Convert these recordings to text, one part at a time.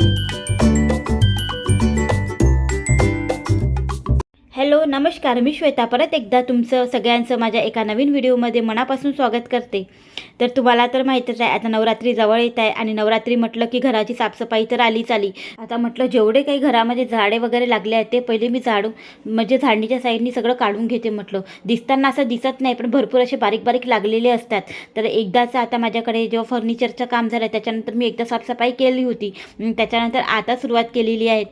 you. Hello नमस्कार मी श्वेता. परत एकदा तुमचं सगळ्यांचं माझ्या एका नवीन व्हिडिओमध्ये मनापासून स्वागत करते. तर तुम्हाला तर माहीतच आहे आता नवरात्री जवळ येत आहे आणि नवरात्री म्हटलं की घराची साफसफाई तर आलीच आली. आता म्हटलं जेवढे काही घरामध्ये झाडे वगैरे लागले आहेत ते पहिले मी झाडू म्हणजे झाडणीच्या साईडनी सगळं काढून घेते म्हटलं. दिसताना असं दिसत नाही पण भरपूर असे बारीक बारीक लागलेले असतात. तर एकदाचं आता माझ्याकडे जेव्हा फर्निचरचं काम झालं त्याच्यानंतर मी एकदा साफसफाई केली होती. त्याच्यानंतर आता सुरुवात केलेली आहे.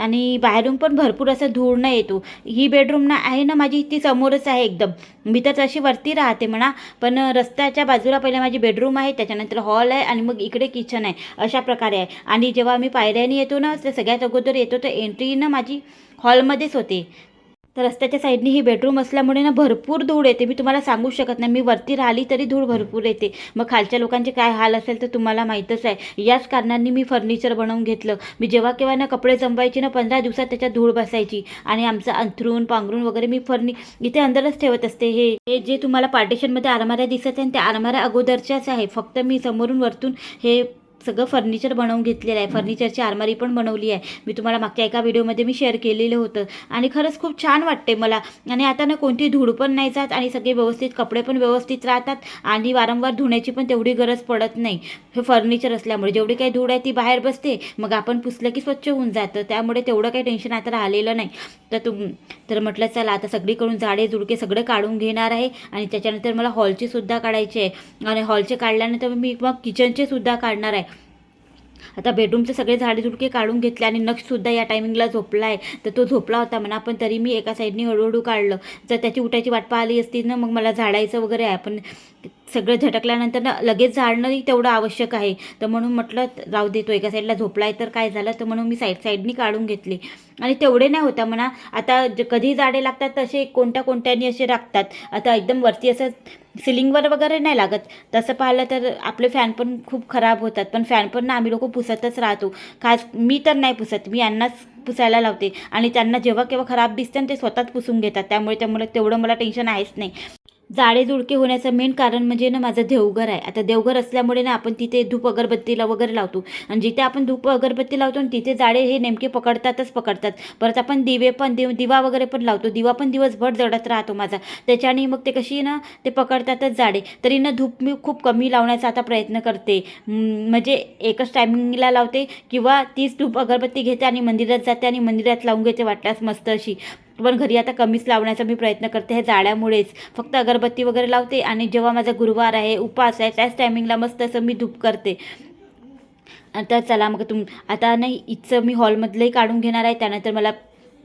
आणि बाहेरून पण भरपूर असं धूळ न येतो. ही बेडरूम ना आहे ना माझी ती समोरच आहे एकदम. मी तर तशी वरती राहते म्हणा पण रस्त्याच्या बाजूला पहिले माझी बेडरूम आहे त्याच्यानंतर हॉल आहे आणि मग इकडे किचन आहे अशा प्रकारे आहे. आणि जेव्हा मी पायऱ्याने येतो ना तर सगळ्यात अगोदर येतो तर एंट्री ना माझी हॉलमध्येच होते. तर रस्त्याच्या साईडनी ही बेडरूम असल्यामुळे ना भरपूर धूळ येते. मी तुम्हाला सांगू शकत नाही. मी वरती राहिली तरी धूळ भरपूर येते. मग खालच्या लोकांचे काय हाल असेल तर तुम्हाला माहीतच आहे. याच कारणांनी मी फर्निचर बनवून घेतलं. मी जेव्हा केव्हा ना कपडे जमवायची ना पंधरा दिवसात त्याच्यात धूळ बसायची. आणि आमचं अंथरूण पांघरूण वगैरे मी फर्नि इथे अंदरच ठेवत असते. हे हे जे तुम्हाला पार्टिशनमध्ये आरमाऱ्या दिसत आहे त्या आरमाऱ्या अगोदरच्याच आहे. फक्त मी समोरून वरतून हे सगळं फर्निचर बनवून घेतलेलं आहे. फर्निचरची आरमारी पण बनवली आहे. मी तुम्हाला मागच्या एका व्हिडिओमध्ये मी शेअर केलेलं होतं. आणि खरंच खूप छान वाटते मला. आणि आता ना कोणती धूळ पण नाही जात आणि सगळे व्यवस्थित कपडे पण व्यवस्थित राहतात आणि वारंवार धुण्याची पण तेवढी गरज पडत नाही. हे फर्निचर असल्यामुळे जेवढी काही धूळ आहे ती बाहेर बसते. मग आपण पुसलं की स्वच्छ होऊन जातं. त्यामुळे तेवढं काही टेन्शन आता राहिलेलं नाही. तर तुम तर म्हटलं चला आता सगळीकडून झाडे झुडके सगळं काढून घेणार आहे. आणि त्याच्यानंतर मला हॉलची सुद्धा काढायची आहे. आणि हॉलचे काढल्यानंतर मी मग किचनचे सुद्धा काढणार आहे. आता बेडरूमचे सगळे झाडे झुडके काढून घेतले आणि नक्षसुद्धा या टायमिंगला झोपला आहे तर तो झोपला होता म्हणा पण तरी मी एका साईडनी हळूहळू काढलं. जर त्याची उठायची वाट पाहिली असती ना मग मला झाडायचं वगैरे आहे. पण सगळं झटकल्यानंतर ना लगेच झाडणंही तेवढं आवश्यक आहे. तर म्हणून म्हटलं राहू देतो एका साईडला झोपला आहे तर काय झालं? तर म्हणून मी साईड साईडनी काढून घेतली. आणि तेवढे नाही होता म्हणा आता ज- कधी झाडे लागतात तसे कोणत्या कोणत्यानी असे लागतात आता एकदम वरती असं सिलिंगवर वगैरे नाही लागत. तसं पाहिलं तर आपले फॅन पण खूप खराब होतात. पण फॅन पण ना आम्ही लोक पुसतच राहतो. खास मी तर नाही पुसत. मी यांनाच पुसायला लावते. आणि त्यांना जेव्हा केव्हा खराब दिसते ना ते स्वतःच पुसून घेतात. त्यामुळे त्यामुळे तेवढं मला टेन्शन आहेच नाही. जाडे होण्याचं मेन कारण म्हणजे ना माझं देवघर आहे. आता देवघर असल्यामुळे ना आपण तिथे धूप अगरबत्तीला वगैरे लावतो. आणि जिथे आपण धूप अगरबत्ती लावतो ना तिथे जाडे हे नेमके पकडतातच पकडतात. परत आपण दिवे पण दिव दिवा वगैरे पण लावतो. दिवा पण दिवसभर जडत राहतो माझा. त्याच्याने मग ते कशी ना ते पकडतातच जाडे. तरी ना धूप मी खूप कमी लावण्याचा आता प्रयत्न करते. म्हणजे एकच टायमिंगला लावते किंवा तीच धूप अगरबत्ती घेते आणि मंदिरात जाते आणि मंदिरात लावून घेते वाटल्यास मस्त अशी. पण घरी आता कमीच लावण्याचा मी प्रयत्न करते हे जाळ्यामुळेच. फक्त अगरबत्ती वगैरे लावते आणि जेव्हा माझा गुरुवार आहे उपास आहे त्याच टायमिंगला मस्त असं मी धूप करते. आता चला मग तुम आता नाही इथचं मी हॉलमधलंही काढून घेणार आहे त्यानंतर मला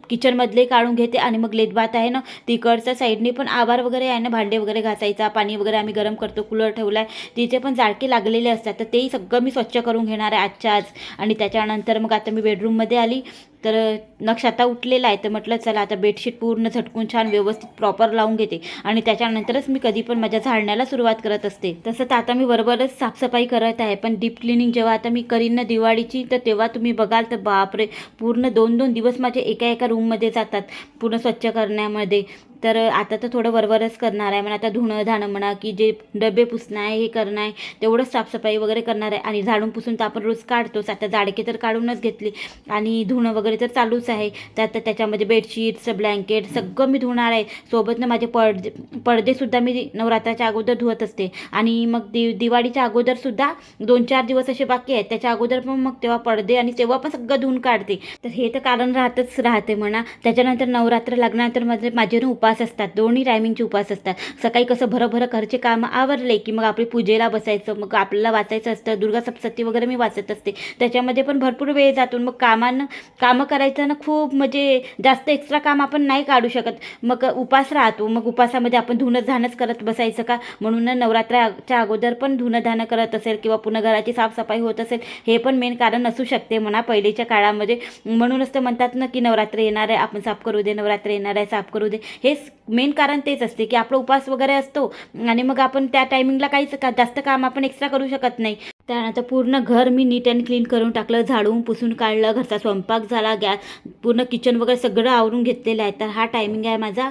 किचनमधले काढून घेते आणि मग लेदबात आहे ना तिकडच्या साईडने पण आभार वगैरे आहे ना भांडे वगैरे घासायचा पाणी वगैरे आम्ही गरम करतो कूलर ठेवला आहे तिथे पण जाळके लागलेले असतात तर तेही सगळं मी स्वच्छ करून घेणार आहे आजच्या आज. आणि त्याच्यानंतर मग आता मी बेडरूममध्ये आली तर नक्ष आता उठलेला आहे. तर म्हटलं चला आता बेडशीट पूर्ण झटकून छान व्यवस्थित प्रॉपर लावून घेते. आणि त्याच्यानंतरच मी कधी पण माझ्या झाडण्याला सुरुवात करत असते. तसं तर आता मी बरोबरच साफसफाई करत आहे. पण डीप क्लिनिंग जेव्हा आता मी करीन ना दिवाळीची तर तेव्हा तुम्ही बघाल तर बापरे! पूर्ण दोन दोन दिवस माझे एका एका रूममध्ये जातात. पूर्ण स्वच्छ करण्यामध्ये. तर आता तर थोडं वरवरच करणार आहे. म्हणा आता धुणं धाणं म्हणा की जे डबे पुसणं आहे हे करणं आहे तेवढंच साफसफाई वगैरे करणार आहे. आणि झाडून पुसून तर आपण रोज काढतोच. आता जाडके तर काढूनच घेतली. आणि धुणं वगैरे तर चालूच आहे. त्यात त्याच्यामध्ये बेडशीट्स ब्लँकेट सगळं मी धुणार आहे. सोबत ना माझे पडदे पडदेसुद्धा मी नवरात्राच्या अगोदर धुवत असते. आणि मग दि दिवाळीच्या अगोदरसुद्धा दोन चार दिवस असे बाकी आहेत. त्याच्या अगोदर पण मग तेव्हा पडदे आणि तेव्हा पण सगळं धुवून काढते. तर हे तर कारण राहतच राहते म्हणा. त्याच्यानंतर नवरात्र लागल्यानंतर माझे माझे ना उपास असतात दोन्ही टायमिंगचे उपास असतात. सकाळी कसं भरभर घरचे कामं आवरले की मग आपली पूजेला बसायचं मग आपल्याला वाचायचं असतं. दुर्गा सप्तशती वगैरे मी वाचत असते. त्याच्यामध्ये पण भरपूर वेळ जातो मग कामानं कामं करायचं ना खूप म्हणजे जास्त एक्स्ट्रा काम आपण नाही काढू शकत. मग उपास राहतो. मग उपासामध्ये आपण धुणंधानंच करत बसायचं का? म्हणून नवरात्राच्या अगोदर पण धुणंधानं करत असेल किंवा पुन्हा घराची साफसफाई होत असेल हे पण मेन कारण असू शकते म्हणा पहिलेच्या काळामध्ये. म्हणूनच तर म्हणतात ना की नवरात्र येणार आहे आपण साफ करू दे नवरात्र येणार आहे साफ करू दे. हेच मेन कारण तेच असते की आपला उपास वगैरे असतो आणि मग आपण त्या टायमिंगला काहीच का जास्त काम आपण एक्स्ट्रा करू शकत नाही. त्यानंतर पूर्ण घर मी नीट अँड क्लीन करून टाकलं झाडून पुसून काढलं घरचा स्वयंपाक झाला गॅस पूर्ण किचन वगैरे सगळं आवरून घेतलेलं आहे. तर हा टायमिंग आहे माझा.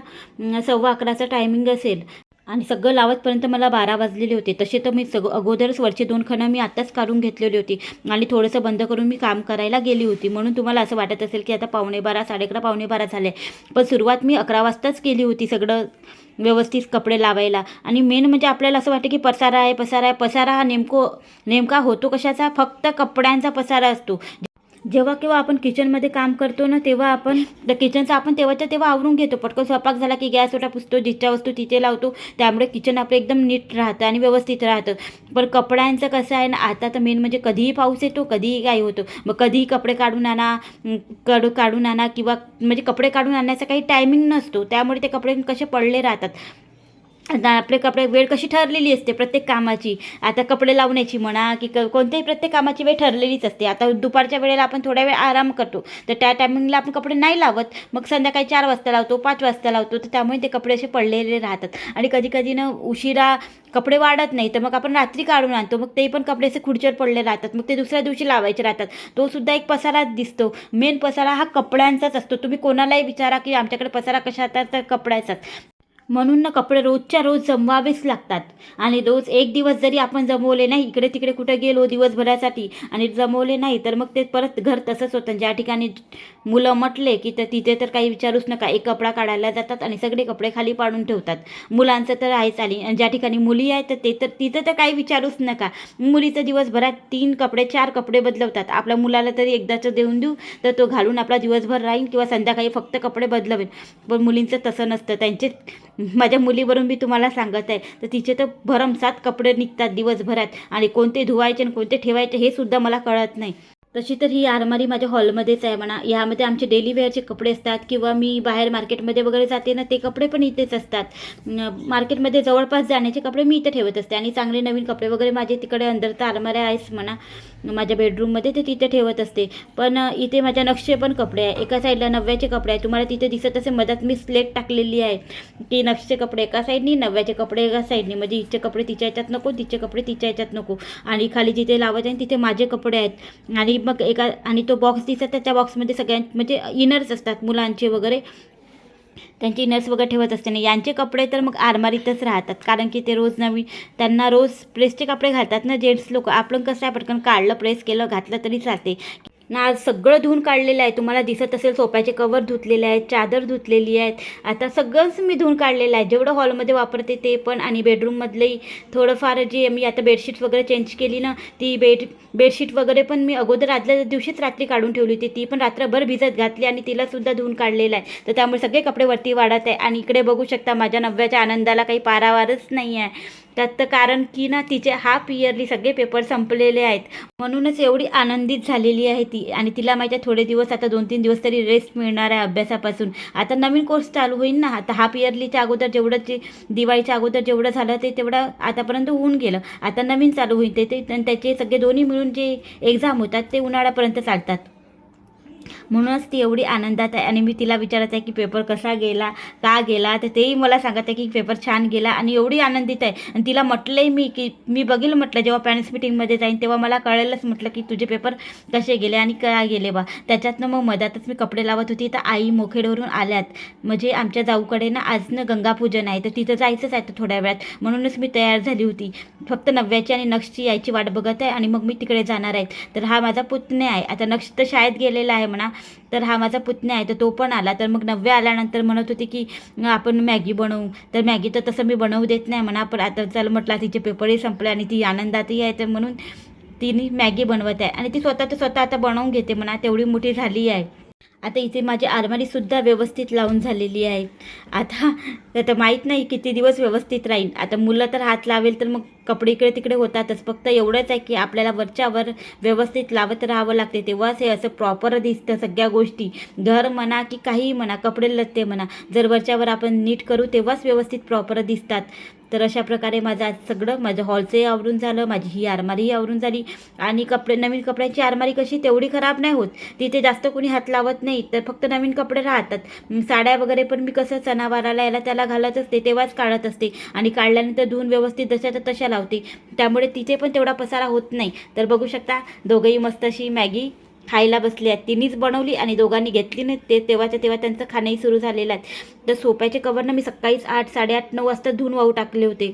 सव्वा अकराचा टायमिंग असेल. आणि सगळं लावतपर्यंत मला बारा वाजलेले होते. तसे तर मी सगळं अगोदरच वरचे दोन खणं मी आत्ताच काढून घेतलेली होती. आणि थोडंसं बंद करून मी काम करायला गेली होती. म्हणून तुम्हाला असं वाटत असेल की आता पावणे बारा साडे अकरा पावणे बारा झाले. पण सुरुवात मी अकरा वाजताच केली होती सगळं व्यवस्थित कपडे लावायला. आणि मेन म्हणजे आपल्याला असं वाटतं की पसारा आहे पसारा आहे. पसारा हा नेमको नेमका होतो कशाचा? फक्त कपड्यांचा पसारा असतो. जेव्हा केव्हा आपण किचनमध्ये काम करतो ना तेव्हा आपण किचनचं आपण तेव्हाच्या तेव्हा आवरून घेतो. पटकन स्वयंपाक झाला की गॅस ओटा पुसतो जिच्या वस्तू तिथे लावतो त्यामुळे किचन आपलं एकदम नीट राहतं आणि व्यवस्थित राहतं. पण कपड्यांचं कसं आहे ना आता तर मेन म्हणजे कधीही पाऊस येतो कधीही काही होतो. मग कधीही कपडे काढून आणा कडू काढून आणा किंवा म्हणजे कपडे काढून आणण्याचा काही टायमिंग नसतो. त्यामुळे ते कपडे कसे पडले राहतात. आपले कपडे वेळ कशी ठरलेली असते प्रत्येक कामाची? आता कपडे लावण्याची म्हणा की क कोणत्याही प्रत्येक कामाची वेळ ठरलेलीच असते. आता दुपारच्या वेळेला आपण थोड्या वेळ आराम करतो. तर त्या टायमिंगला आपण कपडे नाही लावत. मग संध्याकाळी चार वाजता लावतो पाच वाजता लावतो. तर त्यामुळे ते कपडे असे पडलेले राहतात. आणि कधी कधी ना उशिरा कपडे वाढत नाही तर मग आपण रात्री काढून आणतो. मग ते पण कपडे असे खुर्चीवर पडले राहतात. मग ते दुसऱ्या दिवशी लावायचे राहतात. तो सुद्धा एक पसाराच दिसतो. मेन पसारा हा कपड्यांचाच असतो. तुम्ही कोणालाही विचारा की आमच्याकडे पसारा कशाचा तर कपड्याचाच. म्हणून ना कपडे रोजच्या रोज जमवावेच लागतात. आणि रोज एक दिवस जरी आपण जमवले नाही इकडे तिकडे कुठे गेलो दिवसभरासाठी आणि जमवले नाही तर मग ते परत घर तसंच होतं. ज्या ठिकाणी मुलं म्हटले की तर तिथे तर काही विचारूच नका. एक कपडा काढायला जातात आणि सगळे कपडे खाली पाडून ठेवतात. मुलांचं तर आहेच आणि ज्या ठिकाणी मुली आहेत तर ते तर तिथं तर काही विचारूच नका. मुलीचं दिवसभरात तीन कपडे चार कपडे बदलवतात. आपल्या मुलाला तरी एकदाचं देऊन देऊ तर तो घालून आपला दिवसभर राहील किंवा संध्याकाळी फक्त कपडे बदलवेल. पण मुलींचं तसं नसतं. त्यांचे माझ्या मुलीवरून मी तुम्हाला सांगत आहे. तर तिचे तर भरमसात कपडे निघतात दिवसभरात. आणि कोणते धुवायचे आणि कोणते ठेवायचे हे सुद्धा मला कळत नाही. तशी तर ही आरमारी माझ्या हॉलमध्येच आहे म्हणा. यामध्ये आमचे डेली वेअरचे कपडे असतात किंवा मी बाहेर मार्केटमध्ये वगैरे जाते ना ते कपडे पण इथेच असतात. मार्केटमध्ये जवळपास जाण्याचे कपडे मी इथे ठेवत असते आणि चांगले नवीन कपडे वगैरे माझे तिकडे अंदर तर आरमाऱ्या आहेच म्हणा. माझ्या बेडरूममध्ये ते तिथे ठेवत असते. पण इथे माझ्या नक्षे पण कपडे आहे. एका साईडला नव्याचे कपडे आहे. तुम्हाला तिथे दिसत असे मधात मी स्लेट टाकलेली आहे. की नक्षे कपडे एका साईडनी नव्याचे कपडे एका साईडनी म्हणजे हिचे कपडे तिच्या ह्याच्यात नको तिचे कपडे तिच्या ह्याच्यात नको. आणि खाली जिथे लावायचे आहे तिथे माझे कपडे आहेत. आणि मग एका आणि तो बॉक्स दिसत त्या बॉक्समध्ये सगळ्यां म्हणजे इनर्स असतात मुलांचे वगैरे. त्यांची इनर्स वगैरे ठेवत असते ना यांचे कपडे तर मग आरमारीतच राहतात कारण की ते रोज नवीन त्यांना रोज प्रेसचे कपडे घालतात ना जेंट्स लोक. आपण कसं आहे पटकन काढलं प्रेस केलं घातलं तरी चालते. ना आज सगळं धुवून काढलेलं आहे. तुम्हाला दिसत असेल सोप्याचे कवर धुतलेले आहेत चादर धुतलेली आहेत. आता सगळंच मी धुवून काढलेलं आहे. जेवढं हॉलमध्ये वापरते ते पण आणि बेडरूममधलंही थोडंफार जे मी आता बेडशीट वगैरे चेंज केली ना ती बेड बेडशीट वगैरे पण मी अगोदर आदल्या दिवशीच रात्री काढून ठेवली होती. ती पण रात्रभर भिजत घातली आणि तिलासुद्धा धुवून काढलेलं आहे. तर त्यामुळे सगळे कपडे वरती वाढत आहे. आणि इकडे बघू शकता माझ्या नव्याच्या आनंदाला काही पारावारच नाही आहे. त्यात तर कारण की ना तिचे हाफ इयरली सगळे पेपर संपलेले आहेत. म्हणूनच एवढी आनंदित झालेली आहे ती. आणि तिला माझ्या थोडे दिवस आता दोन तीन दिवस तरी रेस्ट मिळणार आहे अभ्यासापासून. आता नवीन कोर्स चालू होईल ना. आता हाफ इयरलीच्या अगोदर जेवढं जे दिवाळीच्या अगोदर जेवढं झालं ते तेवढं आतापर्यंत होऊन गेलं. आता नवीन चालू होईल. ते ते त्याचे सगळे दोन्ही मिळून जे एक्झाम होतात ते उन्हाळ्यापर्यंत चालतात. म्हणूनच ती एवढी आनंदात आहे. आणि मी तिला विचारत आहे की पेपर कसा गेला का गेला? तर तेही मला सांगत आहे की पेपर छान गेला आणि एवढी आनंदित आहे. आणि तिला म्हटलंही मी की मी बघील म्हटलं जेव्हा पॅरेंट्स मिटिंगमध्ये जाईन तेव्हा मला कळेलच म्हटलं की तुझे पेपर कसे गेले आणि काय गेले बा. त्याच्यातनं मग मधातच मी कपडे लावत होती. तर आई मोखेडवरून आल्यात. म्हणजे आमच्या जाऊकडे ना आज ना गंगापूजन आहे. तर तिथं जायचंच आहे तर थोड्या वेळात. म्हणूनच मी तयार झाली होती. फक्त नव्याची आणि नक्षची यायची वाट बघत आहे आणि मग मी तिकडे जाणार आहे. तर हा माझा पुतणे आहे. आता नक्ष तर शाळेत गेलेला आहे म्हणा. तर हा माझा पुतण्या आहे तर तो पण आला. तर मग नववे आल्यानंतर म्हणत होती की आपण मॅगी बनवू. तर मॅगी तर तसं मी बनवू देत नाही म्हणा पण आता चल म्हटलं तिचे पेपरही संपले आणि ती आनंदातही आहे. तर म्हणून तिने मॅगी बनवत आहे. आणि ती स्वतः तर स्वतः आता बनवून घेते म्हणा तेवढी मोठी झाली आहे. आता इथे माझी आरमारीसुद्धा व्यवस्थित लावून झालेली आहे. आता आता माहीत नाही किती दिवस व्यवस्थित राहील आता मुलं तर हात लावेल तर मग कपडे इकडे तिकडे होतातच. फक्त एवढंच आहे की आपल्याला वरच्यावर व्यवस्थित लावत राहावं लागते. तेव्हाच हे असं प्रॉपर दिसतं सगळ्या गोष्टी. घर म्हणा की काहीही म्हणा कपडे लत्ते म्हणा. जर वरच्यावर आपण नीट करू तेव्हाच व्यवस्थित प्रॉपर दिसतात. तर अशा प्रकारे माझं आज सगळं माझं हॉलचंही आवरून झालं माझी ही आरमारीही आवरून झाली. आणि कपडे नवीन कपड्यांची आरमारी कशी तेवढी खराब नाही होत. तिथे जास्त कोणी हात लावत नाही तर फक्त नवीन कपडे राहतात. साड्या वगैरे पण मी कसं सणावाराला याला त्याला घालत असते तेव्हाच काढत असते. आणि काढल्यानंतर धुवून व्यवस्थित जशाच्या तशा लावते. त्यामुळे तिथे पण तेवढा पसारा होत नाही. तर बघू शकता दोघंही मस्त अशी मॅगी खायला बसले आहेत. तिनेच बनवली आणि दोघांनी घेतली नाही. ते तेव्हाच्या तेव्हा त्यांचं खाणंही सुरू झालेलं आहे. तर सोप्याचे कवरनं मी सकाळीच आठ साडेआठ नऊ वाजता धुवून वाहू टाकले होते.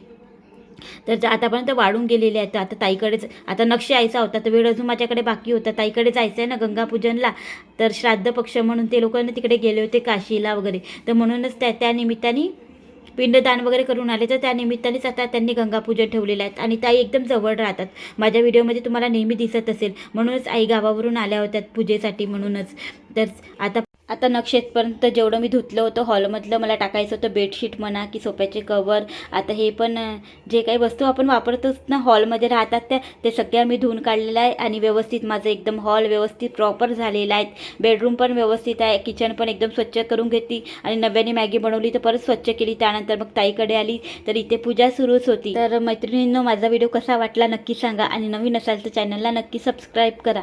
तर आतापर्यंत वाढून गेलेले आहेत. तर आता ताईकडेच आता नक्ष यायचा होता. तर वेळ अजून माझ्याकडे बाकी होता. ताईकडे जायचं आहे ना गंगापूजनला. तर श्राद्ध पक्ष म्हणून ते लोकांना तिकडे गेले होते काशीला वगैरे. तर म्हणूनच त्या त्या निमित्ताने पिंडदान वगैरे करून आले तर त्या निमित्तानेच आता त्यांनी गंगापूजन ठेवलेलं आहेत आणि ताई एकदम जवळ राहतात. माझ्या व्हिडिओमध्ये तुम्हाला नेहमी दिसत असेल. म्हणूनच आई गावावरून आल्या होत्या पूजेसाठी म्हणूनच. तर आता आता नक्षेतपर्यंत जेवढं मी धुतलं होतं हॉलमधलं मला टाकायचं होतं बेडशीट म्हणा की सोप्याचे कवर आता हे पण जे काही वस्तू आपण वापरतोच ना हॉलमध्ये राहतात त्या ते सगळ्या मी धुवून काढलेलं आहे आणि व्यवस्थित माझं एकदम हॉल व्यवस्थित प्रॉपर झालेला आहे. बेडरूम पण व्यवस्थित आहे किचन पण एकदम स्वच्छ करून घेतली आणि नव्याने मॅगी बनवली तर परत स्वच्छ केली. त्यानंतर मग ताईकडे आली तर इथे पूजा सुरूच होती. तर मैत्रिणींनो माझा व्हिडिओ कसा वाटला नक्की सांगा आणि नवीन असाल तर चॅनलला नक्की सबस्क्राईब करा.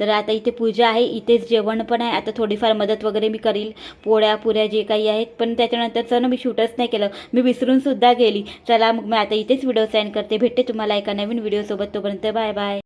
तर आता इथे पूजा आहे इथेच जेवण पण आहे. आता थोडीफार मदत वगैरे मी करील. पोळ्या पुऱ्या जे काही आहेत. पण त्याच्यानंतरचं ना मी शूटच नाही केलं. मी विसरून सुद्धा गेली. चला मग मी आता इथेच व्हिडिओ सेंड करते. भेटते तुम्हाला एका नवीन व्हिडिओसोबत तोपर्यंत बाय बाय